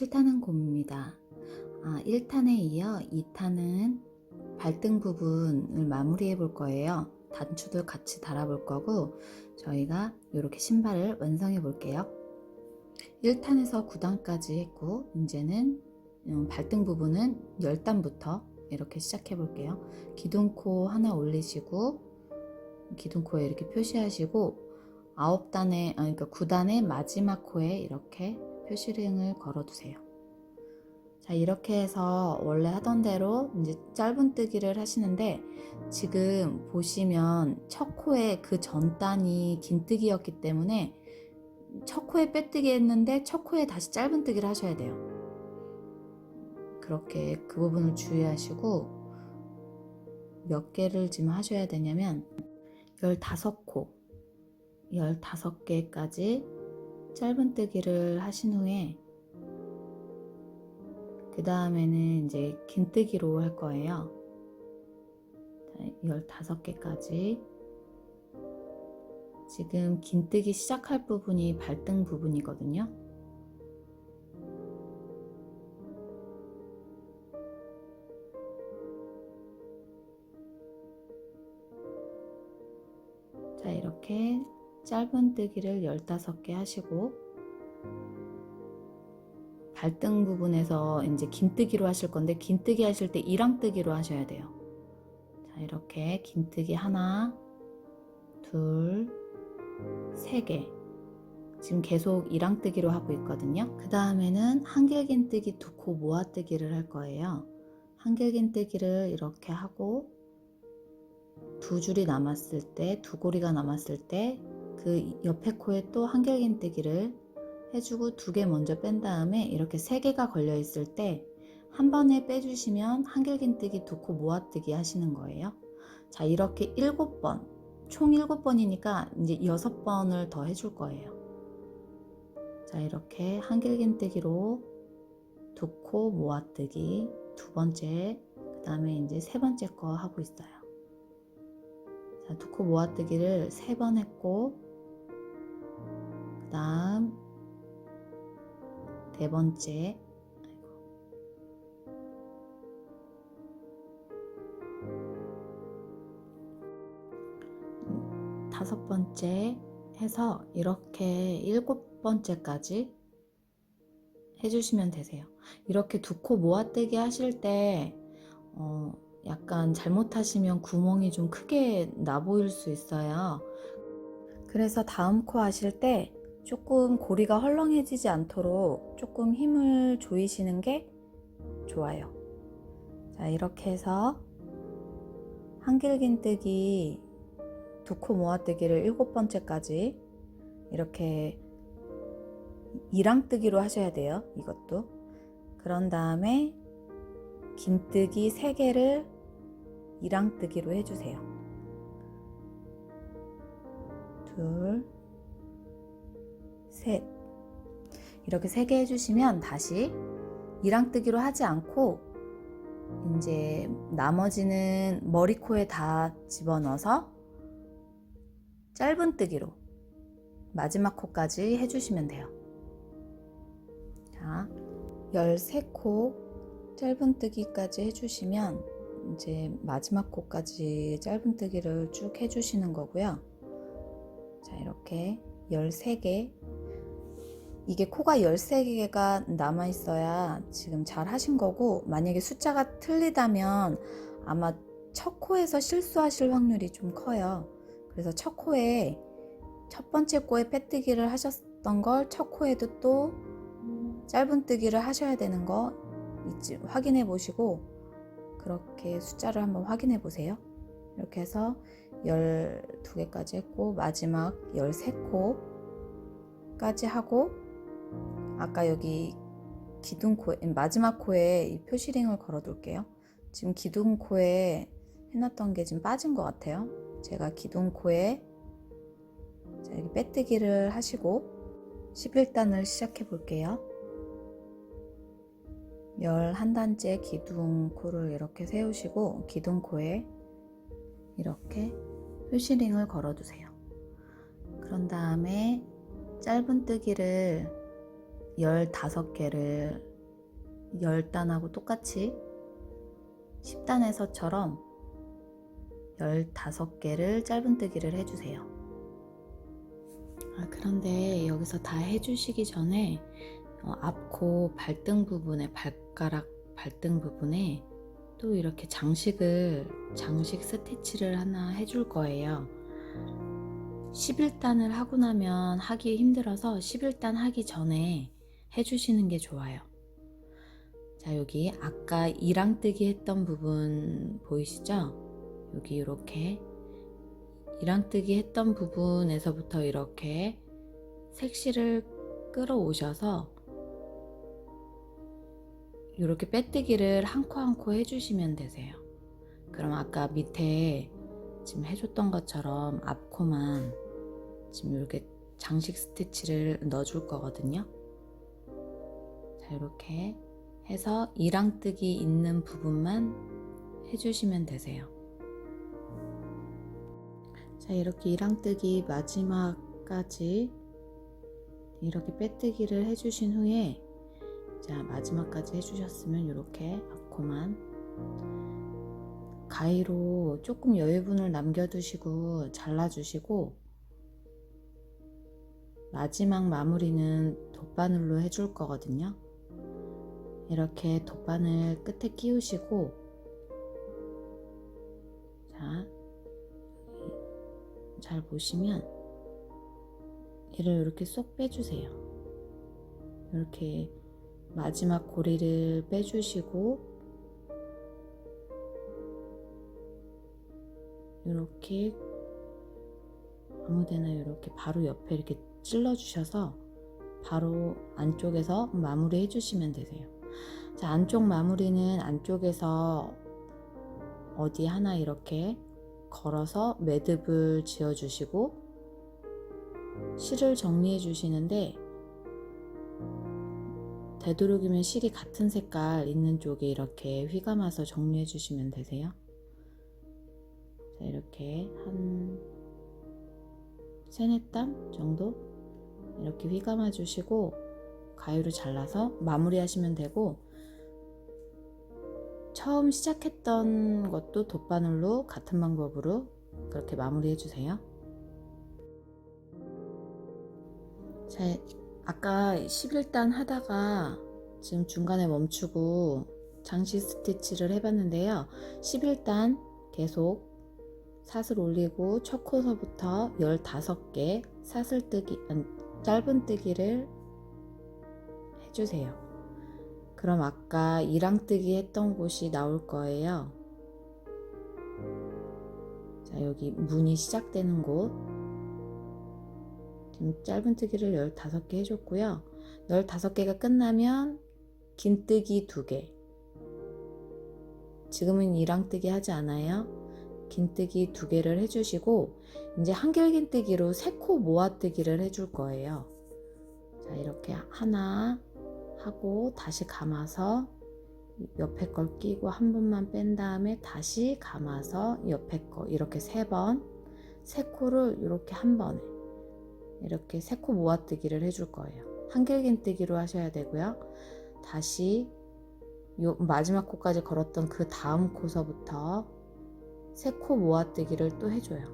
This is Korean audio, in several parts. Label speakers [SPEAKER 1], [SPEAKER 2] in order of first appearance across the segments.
[SPEAKER 1] 7탄은 곰입니다. 아, 1탄에 이어 2탄은 발등 부분을 마무리해 볼 거예요. 단추도 같이 달아 볼 거고 저희가 이렇게 신발을 완성해 볼게요. 1탄에서 9단까지 했고 이제는 음, 발등 부분은 10단부터 이렇게 시작해 볼게요. 기둥코 하나 올리시고 기둥코에 이렇게 표시하시고 9단에 아니 그러니까 9단의 마지막 코에 이렇게 표시링을 걸어 두세요. 자, 이렇게 해서 원래 하던 대로 이제 짧은뜨기를 하시는데 지금 보시면 첫 코에 그 전 단이 긴뜨기였기 때문에 첫 코에 빼뜨기 했는데 첫 코에 다시 짧은뜨기를 하셔야 돼요. 그렇게 그 부분을 주의하시고 몇 개를 지금 하셔야 되냐면 15코 15개까지 짧은뜨기를 하신 후에 그 다음에는 이제 긴뜨기로 할 거예요. 15개까지 지금 긴뜨기 시작할 부분이 발등 부분이거든요. 자, 이렇게 짧은뜨기를 15개 하시고 발등 부분에서 이제 긴뜨기로 하실 건데 긴뜨기 하실 때 이랑뜨기로 하셔야 돼요. 자, 이렇게 긴뜨기 하나, 둘, 세 개. 지금 계속 이랑뜨기로 하고 있거든요. 그 다음에는 한길긴뜨기 두 코 모아뜨기를 할 거예요. 한길긴뜨기를 이렇게 하고 두 줄이 남았을 때, 두 고리가 남았을 때 그 옆에 코에 또 한길긴뜨기를 해주고 두 개 먼저 뺀 다음에 이렇게 세 개가 걸려 있을 때 한 번에 빼주시면 한길긴뜨기 두 코 모아뜨기 하시는 거예요. 자, 이렇게 일곱 번, 총 일곱 번이니까 이제 여섯 번을 더 해줄 거예요. 자, 이렇게 한길긴뜨기로 두 코 모아뜨기 두 번째, 그 다음에 이제 세 번째 거 하고 있어요. 자, 두 코 모아뜨기를 세 번 했고, 그 다음 네 번째 음, 다섯 번째 해서 이렇게 일곱 번째까지 해주시면 되세요. 이렇게 두 코 모아뜨기 하실 때 어, 약간 잘못하시면 구멍이 좀 크게 나 보일 수 있어요. 그래서 다음 코 하실 때 조금 고리가 헐렁해지지 않도록 조금 힘을 조이시는 게 좋아요. 자, 이렇게 해서 한길긴뜨기 두 코 모아뜨기를 일곱 번째까지 이렇게 이랑뜨기로 하셔야 돼요. 이것도. 그런 다음에 긴뜨기 세 개를 이랑뜨기로 해주세요. 둘, 셋. 이렇게 세 개 해주시면 다시 이랑뜨기로 하지 않고 이제 나머지는 머리 코에 다 집어넣어서 짧은 뜨기로 마지막 코까지 해주시면 돼요. 자, 13코 짧은 뜨기까지 해주시면 이제 마지막 코까지 짧은 뜨기를 쭉 해주시는 거고요. 자, 이렇게 13개 이게 코가 13개가 남아 있어야 지금 잘 하신 거고 만약에 숫자가 틀리다면 아마 첫 코에서 실수하실 확률이 좀 커요. 그래서 첫 코에 첫 번째 코에 빼뜨기를 하셨던 걸 첫 코에도 또 짧은뜨기를 하셔야 되는 거 있지 확인해 보시고 그렇게 숫자를 한번 확인해 보세요. 이렇게 해서 12개까지 했고 마지막 13코까지 하고 아까 여기 기둥코에 마지막 코에 이 표시링을 걸어 둘게요. 지금 기둥코에 해놨던 게 지금 빠진 것 같아요. 제가 기둥코에 자, 여기 빼뜨기를 하시고 11단을 시작해 볼게요. 11단째 기둥코를 이렇게 세우시고 기둥코에 이렇게 표시링을 걸어 두세요. 그런 다음에 짧은 뜨기를 15개를 10단하고 똑같이 10단에서처럼 15개를 짧은뜨기를 해주세요. 아, 그런데 여기서 다 해주시기 전에 어, 앞코 발등 부분에 발가락 발등 부분에 또 이렇게 장식을 장식 스티치를 하나 해줄 거예요. 11단을 하고 나면 하기 힘들어서 11단 하기 전에 해주시는 게 좋아요. 자, 여기 아까 이랑뜨기 했던 부분 보이시죠? 여기 이렇게 이랑뜨기 했던 부분에서부터 이렇게 색실을 끌어오셔서 이렇게 빼뜨기를 한 코 한 코 해주시면 되세요. 그럼 아까 밑에 지금 해줬던 것처럼 앞코만 지금 이렇게 장식 스티치를 넣어줄 거거든요. 자, 이렇게 해서 이랑뜨기 있는 부분만 해주시면 되세요. 자, 이렇게 이랑뜨기 마지막까지 이렇게 빼뜨기를 해주신 후에 자, 마지막까지 해주셨으면 이렇게 앞코만 가위로 조금 여유분을 남겨두시고 잘라주시고 마지막 마무리는 돗바늘로 해줄 거거든요. 이렇게 돗바늘 끝에 끼우시고 자, 잘 보시면 얘를 이렇게 쏙 빼주세요. 이렇게 마지막 고리를 빼주시고 이렇게 아무데나 이렇게 바로 옆에 이렇게 찔러 주셔서 바로 안쪽에서 마무리 해주시면 되세요. 자, 안쪽 마무리는 안쪽에서 어디 하나 이렇게 걸어서 매듭을 지어 주시고 실을 정리해 주시는데 되도록이면 실이 같은 색깔 있는 쪽에 이렇게 휘감아서 정리해 주시면 되세요. 자, 이렇게 한 세네 땀 정도 이렇게 휘감아 주시고 가위로 잘라서 마무리 하시면 되고 처음 시작했던 것도 돗바늘로 같은 방법으로 그렇게 마무리 해 주세요. 자, 아까 11단 하다가 지금 중간에 멈추고 장식 스티치를 해봤는데요. 11단 계속 사슬 올리고 첫 코서부터 15개 사슬뜨기, 아니, 짧은 뜨기를 해주세요. 그럼 아까 이랑뜨기 했던 곳이 나올 거예요. 자, 여기 문이 시작되는 곳. 지금 짧은 뜨기를 15개 해줬고요. 15개가 끝나면 긴 뜨기 2개. 지금은 이랑뜨기 하지 않아요. 긴뜨기 2개를 해주시고 이제 한결긴뜨기로 3코 모아뜨기를 해줄 거예요. 자, 이렇게 하나 하고 다시 감아서 옆에 걸 끼고 한 번만 뺀 다음에 다시 감아서 옆에 거 이렇게 세 번, 세 코를 이렇게 한 번에 이렇게 세 코 모아뜨기를 해줄 거예요. 한길긴뜨기로 하셔야 되고요. 다시 요 마지막 코까지 걸었던 그 다음 코서부터 세 코 모아뜨기를 또 해줘요.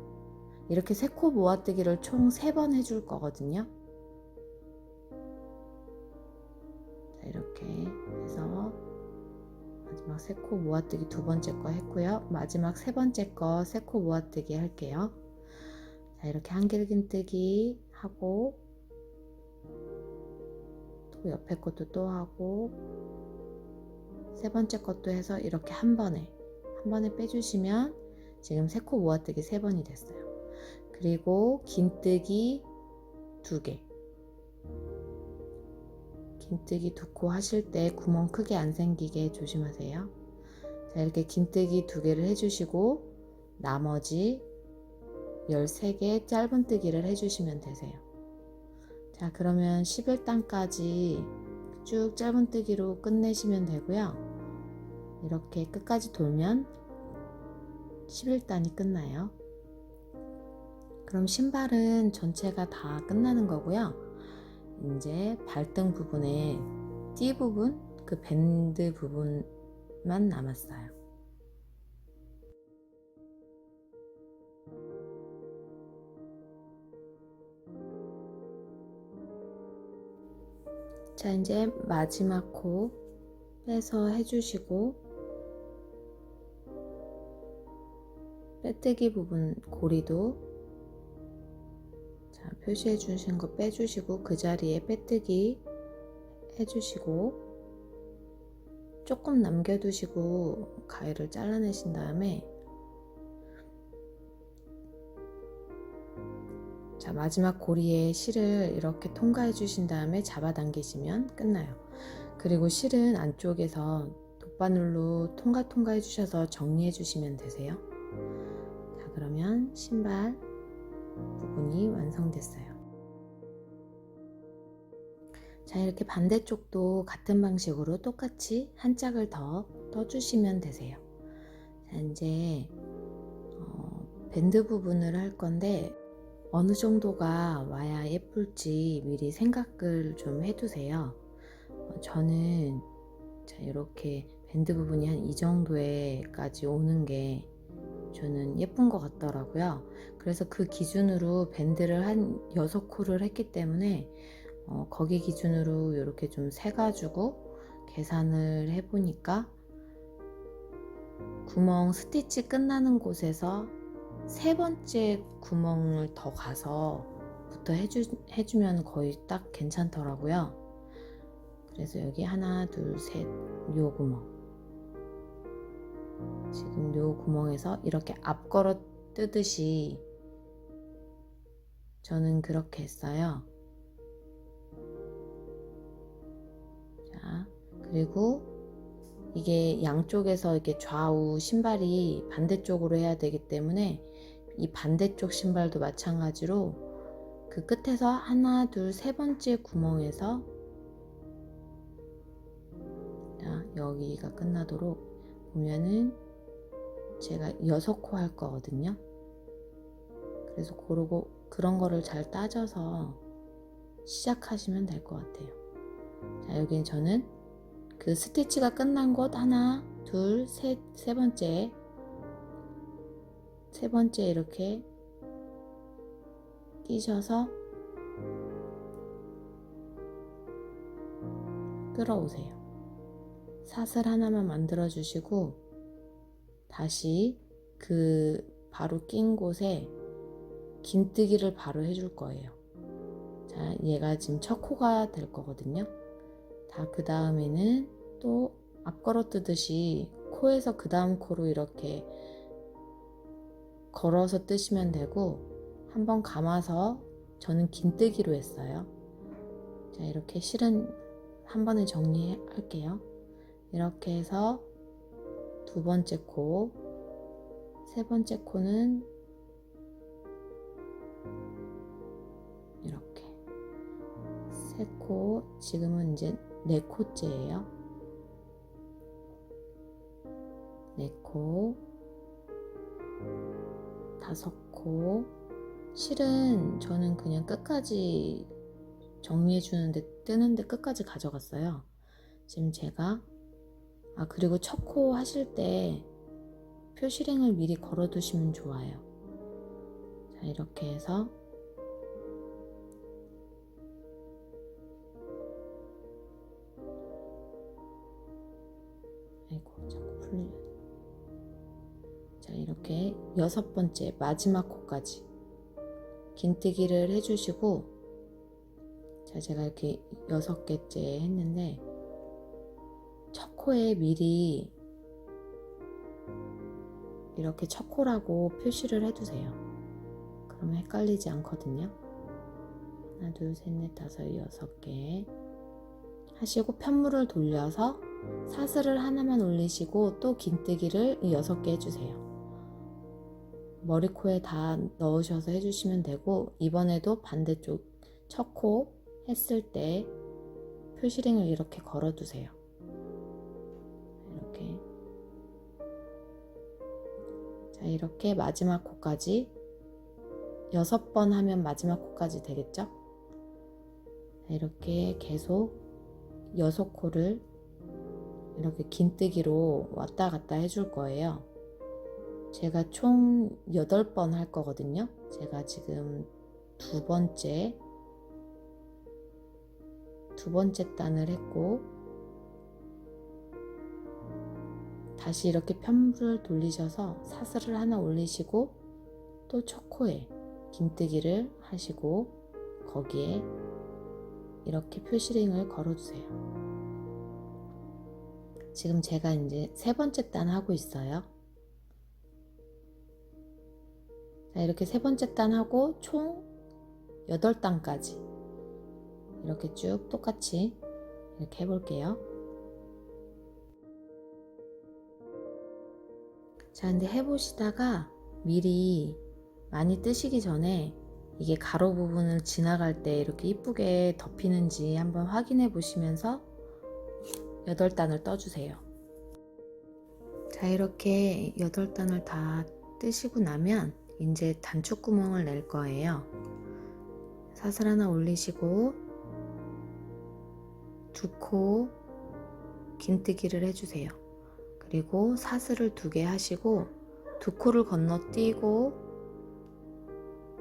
[SPEAKER 1] 이렇게 세 코 모아뜨기를 총 세 번 해줄 거거든요. 이렇게 해서 마지막 세 코 모아뜨기 두 번째 거 했고요. 마지막 세 번째 거 세 코 모아뜨기 할게요. 자, 이렇게 한길긴뜨기 하고 또 옆에 것도 또 하고 세 번째 것도 해서 이렇게 한 번에 한 번에 빼주시면 지금 세 코 모아뜨기 세 번이 됐어요. 그리고 긴뜨기 두 개. 긴뜨기 두 코 하실 때 구멍 크게 안 생기게 조심하세요. 자, 이렇게 긴뜨기 두 개를 해주시고 나머지 13개 짧은뜨기를 해주시면 되세요. 자, 그러면 11단까지 쭉 짧은뜨기로 끝내시면 되고요. 이렇게 끝까지 돌면 11단이 끝나요. 그럼 신발은 전체가 다 끝나는 거고요. 이제 발등 부분에 띠 부분 그 밴드 부분만 남았어요. 자, 이제 마지막 코 빼서 해주시고 빼뜨기 부분 고리도 자, 표시해 주신 거 빼주시고 그 자리에 빼뜨기 해주시고 조금 남겨두시고 가위를 잘라내신 다음에 자 마지막 고리에 실을 이렇게 통과해 주신 다음에 잡아당기시면 끝나요. 그리고 실은 안쪽에서 돗바늘로 통과 통과해 주셔서 정리해 주시면 되세요. 자 그러면 신발 부분이 완성됐어요. 자 이렇게 반대쪽도 같은 방식으로 똑같이 한 짝을 더 떠주시면 되세요. 자 이제 어, 밴드 부분을 할 건데 어느 정도가 와야 예쁠지 미리 생각을 좀 해두세요. 어, 저는 자 이렇게 밴드 부분이 한 이 정도에까지 오는 게 저는 예쁜 것 같더라고요. 그래서 그 기준으로 밴드를 한 6코를 했기 때문에 어, 거기 기준으로 이렇게 좀 세가지고 계산을 해보니까 구멍 스티치 끝나는 곳에서 세 번째 구멍을 더 가서 부터 해주, 해주면 거의 딱 괜찮더라고요. 그래서 여기 하나, 둘, 셋, 요 구멍. 지금 요 구멍에서 이렇게 앞걸어 뜨듯이 저는 그렇게 했어요. 자, 그리고 이게 양쪽에서 이렇게 좌우 신발이 반대쪽으로 해야 되기 때문에 이 반대쪽 신발도 마찬가지로 그 끝에서 하나, 둘, 세 번째 구멍에서 자, 여기가 끝나도록 보면은 제가 여섯 코 할 거거든요. 그래서 그러고 그런 거를 잘 따져서 시작하시면 될 것 같아요. 자, 여기는 저는 그 스티치가 끝난 곳 하나, 둘, 셋, 세 번째 세 번째 이렇게 끼셔서 끌어오세요. 사슬 하나만 만들어 주시고 다시 그 바로 낀 곳에 긴뜨기를 바로 해줄 거예요. 자, 얘가 지금 첫 코가 될 거거든요. 다 그 다음에는 또 앞걸어 뜨듯이 코에서 그 다음 코로 이렇게 걸어서 뜨시면 되고 한번 감아서 저는 긴뜨기로 했어요. 자, 이렇게 실은 한 번에 정리할게요. 이렇게 해서 두 번째 코, 세 번째 코는 이렇게 세 코, 지금은 이제 네 코째예요. 네 코, 다섯 코. 실은 저는 그냥 끝까지 정리해 주는데 뜨는데 끝까지 가져갔어요. 지금 제가 아 그리고 첫 코 하실 때 표시링을 미리 걸어 두시면 좋아요. 자 이렇게 해서 아이고 자꾸 풀려. 자 이렇게 여섯 번째 마지막 코까지 긴뜨기를 해주시고 자 제가 이렇게 여섯 개째 했는데 첫 코에 미리 이렇게 첫 코라고 표시를 해두세요. 그러면 헷갈리지 않거든요. 하나, 둘, 셋, 넷, 다섯, 여섯 개 하시고 편물을 돌려서 사슬을 하나만 올리시고 또 긴뜨기를 이 여섯 개 해주세요. 머리 코에 다 넣으셔서 해주시면 되고 이번에도 반대쪽 첫 코 했을 때 표시링을 이렇게 걸어두세요. 이렇게 자 이렇게 마지막 코까지 여섯 번 하면 마지막 코까지 되겠죠? 자, 이렇게 계속 여섯 코를 이렇게 긴뜨기로 왔다 갔다 해줄 거예요. 제가 총 8번 할 거거든요. 제가 지금 두 번째, 두 번째 단을 했고, 다시 이렇게 편물을 돌리셔서 사슬을 하나 올리시고, 또 초코에 긴뜨기를 하시고, 거기에 이렇게 표시링을 걸어주세요. 지금 제가 이제 세 번째 단 하고 있어요. 자, 이렇게 세 번째 단 하고 총 8단까지 이렇게 쭉 똑같이 이렇게 해볼게요. 자, 근데 해보시다가 미리 많이 뜨시기 전에 이게 가로 부분을 지나갈 때 이렇게 이쁘게 덮이는지 한번 확인해 보시면서 8단을 떠주세요. 자, 이렇게 8단을 다 뜨시고 나면 이제 단축 구멍을 낼 거예요. 사슬 하나 올리시고 두 코 긴뜨기를 해주세요. 그리고 사슬을 두 개 하시고 두 코를 건너뛰고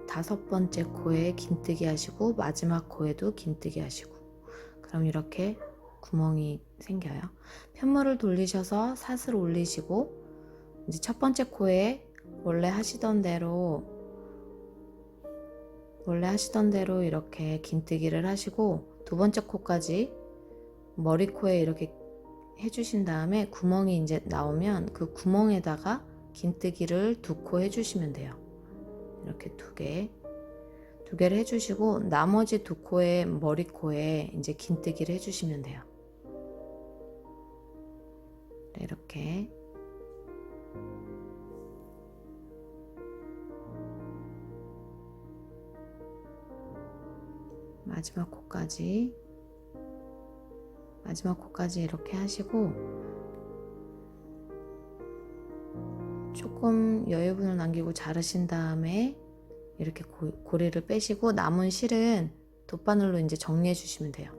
[SPEAKER 1] 다섯 번째 코에 긴뜨기 하시고 마지막 코에도 긴뜨기 하시고 그럼 이렇게 구멍이 생겨요. 편물을 돌리셔서 사슬 올리시고 이제 첫 번째 코에 원래 하시던 대로 원래 하시던 대로 이렇게 긴뜨기를 하시고 두 번째 코까지 머리 코에 이렇게 해주신 다음에 구멍이 이제 나오면 그 구멍에다가 긴뜨기를 두 코 해주시면 돼요. 이렇게 두 개. 두 개를 해주시고 나머지 두 코에 머리 코에 이제 긴뜨기를 해주시면 돼요. 네, 이렇게 마지막 코까지 마지막 코까지 이렇게 하시고 조금 여유분을 남기고 자르신 다음에 이렇게 고, 고리를 빼시고 남은 실은 돗바늘로 이제 정리해 주시면 돼요.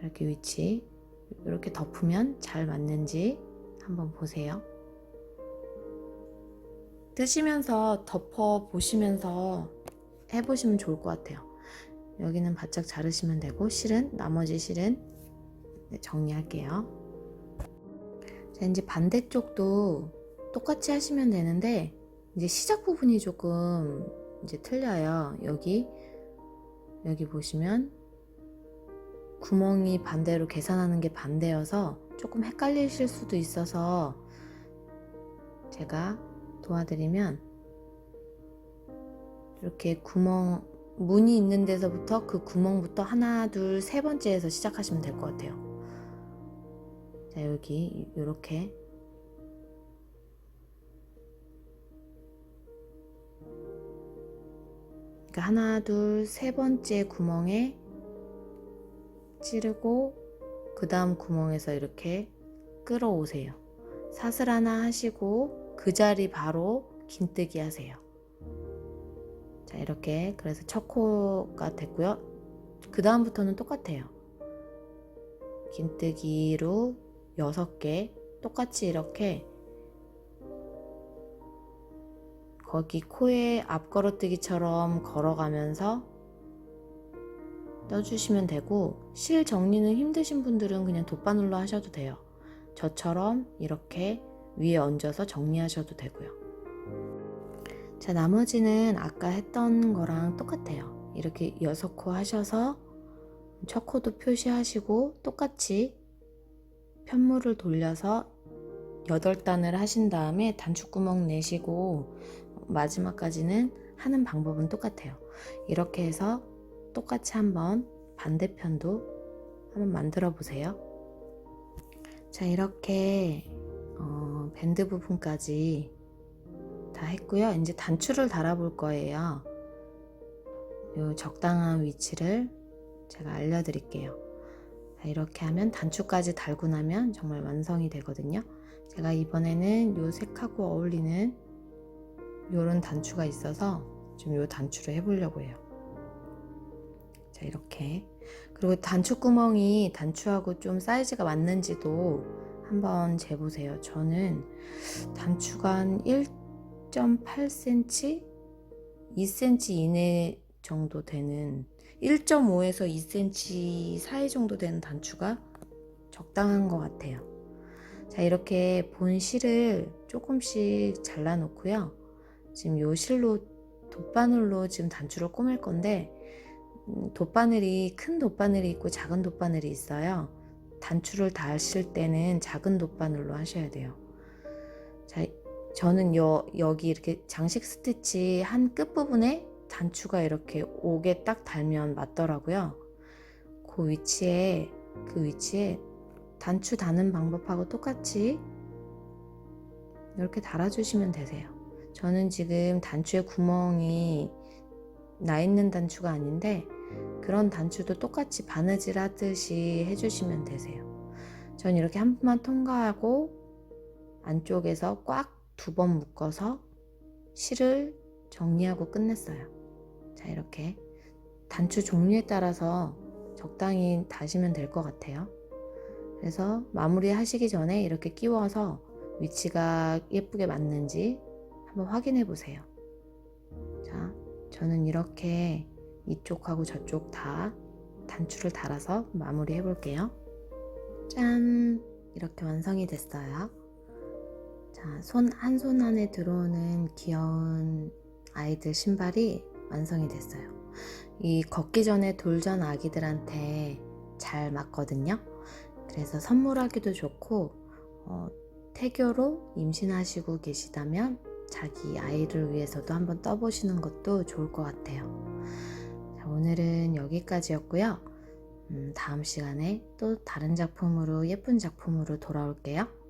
[SPEAKER 1] 이렇게 위치 이렇게 덮으면 잘 맞는지 한번 보세요. 뜨시면서 덮어 보시면서 해보시면 좋을 것 같아요. 여기는 바짝 자르시면 되고 실은 나머지 실은 네, 정리할게요. 자 이제 반대쪽도 똑같이 하시면 되는데 이제 시작 부분이 조금 이제 틀려요. 여기 여기 보시면 구멍이 반대로 계산하는 게 반대여서 조금 헷갈리실 수도 있어서 제가 도와드리면 이렇게 구멍 문이 있는 데서부터 그 구멍부터 하나 둘 세 번째에서 시작하시면 될 것 같아요. 자 여기 이렇게 그러니까 하나 둘 세 번째 구멍에 찌르고 그 다음 구멍에서 이렇게 끌어오세요. 사슬 하나 하시고 그 자리 바로 긴뜨기 하세요. 자 이렇게 그래서 첫 코가 됐고요. 그 다음부터는 똑같아요. 긴뜨기로 6개 똑같이 이렇게 거기 코에 앞걸어뜨기처럼 걸어가면서 떠주시면 되고 실 정리는 힘드신 분들은 그냥 돗바늘로 하셔도 돼요. 저처럼 이렇게 위에 얹어서 정리하셔도 되고요. 자 나머지는 아까 했던 거랑 똑같아요. 이렇게 여섯 코 하셔서 첫 코도 표시하시고 똑같이 편물을 돌려서 8단을 하신 다음에 단축구멍 내시고 마지막까지는 하는 방법은 똑같아요. 이렇게 해서 똑같이 한번 반대편도 한번 만들어 보세요. 자, 이렇게 어, 밴드 부분까지 다 했고요. 이제 단추를 달아볼 거예요. 요 적당한 위치를 제가 알려드릴게요. 자, 이렇게 하면 단추까지 달고 나면 정말 완성이 되거든요. 제가 이번에는 요 색하고 어울리는 요런 단추가 있어서 좀 요 단추를 해보려고 해요. 자, 이렇게. 그리고 단추 구멍이 단추하고 좀 사이즈가 맞는지도 한번 재보세요. 저는 단추가 한 1.8cm, 2cm 이내 정도 되는 1.5에서 2cm 사이 정도 되는 단추가 적당한 것 같아요. 자, 이렇게 본 실을 조금씩 잘라 놓고요. 지금 요 실로 돗바늘로 지금 단추를 꾸밀 건데 음, 돗바늘이 큰 돗바늘이 있고 작은 돗바늘이 있어요. 단추를 다실 때는 작은 돗바늘로 하셔야 돼요. 자, 저는 여, 여기 이렇게 장식 스티치 한 끝부분에 단추가 이렇게 옥에 딱 달면 맞더라고요. 그 위치에, 그 위치에 단추 다는 방법하고 똑같이 이렇게 달아주시면 되세요. 저는 지금 단추에 구멍이 나 있는 단추가 아닌데 그런 단추도 똑같이 바느질 하듯이 해주시면 되세요. 전 이렇게 한 번만 통과하고 안쪽에서 꽉 두 번 묶어서 실을 정리하고 끝냈어요. 자, 이렇게 단추 종류에 따라서 적당히 다시면 될 것 같아요. 그래서 마무리 하시기 전에 이렇게 끼워서 위치가 예쁘게 맞는지 한번 확인해 보세요. 자, 저는 이렇게 이쪽하고 저쪽 다 단추를 달아서 마무리 해 볼게요. 짠! 이렇게 완성이 됐어요. 자, 손, 한 손 안에 들어오는 귀여운 아이들 신발이 완성이 됐어요. 이 걷기 전에 돌전 아기들한테 잘 맞거든요. 그래서 선물하기도 좋고, 어, 태교로 임신하시고 계시다면 자기 아이를 위해서도 한번 떠보시는 것도 좋을 것 같아요. 자, 오늘은 여기까지였고요. 음, 다음 시간에 또 다른 작품으로 예쁜 작품으로 돌아올게요.